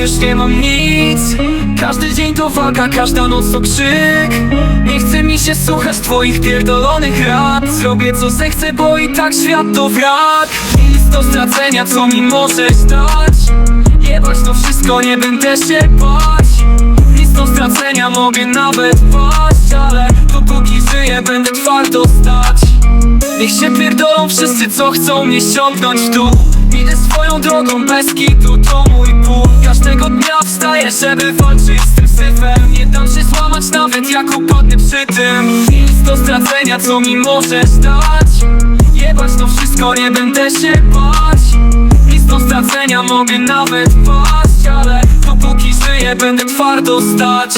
już nie mam nic. Każdy dzień to walka, każda noc to krzyk. Nie chce mi się słuchać twoich pierdolonych rad. Zrobię co zechcę, bo i tak świat to wrak. Nic do stracenia, co mi możesz dać? Jebać to wszystko, nie będę się bać. Nic do stracenia, mogę nawet paść Ale dopóki żyję, będę twardo stać. Niech się pierdolą wszyscy, co chcą mnie ściągnąć w dół swoją drogą bez kitu, to mój ból. Każdego dnia wstaję, żeby walczyć z tym syfem. Nie dam się złamać nawet jak upadnę przy tym. Nic do stracenia, co mi możesz dać? Jebać to wszystko, nie będę się bać. Nic do stracenia, mogę nawet paść Ale dopóki żyję, będę twardo stać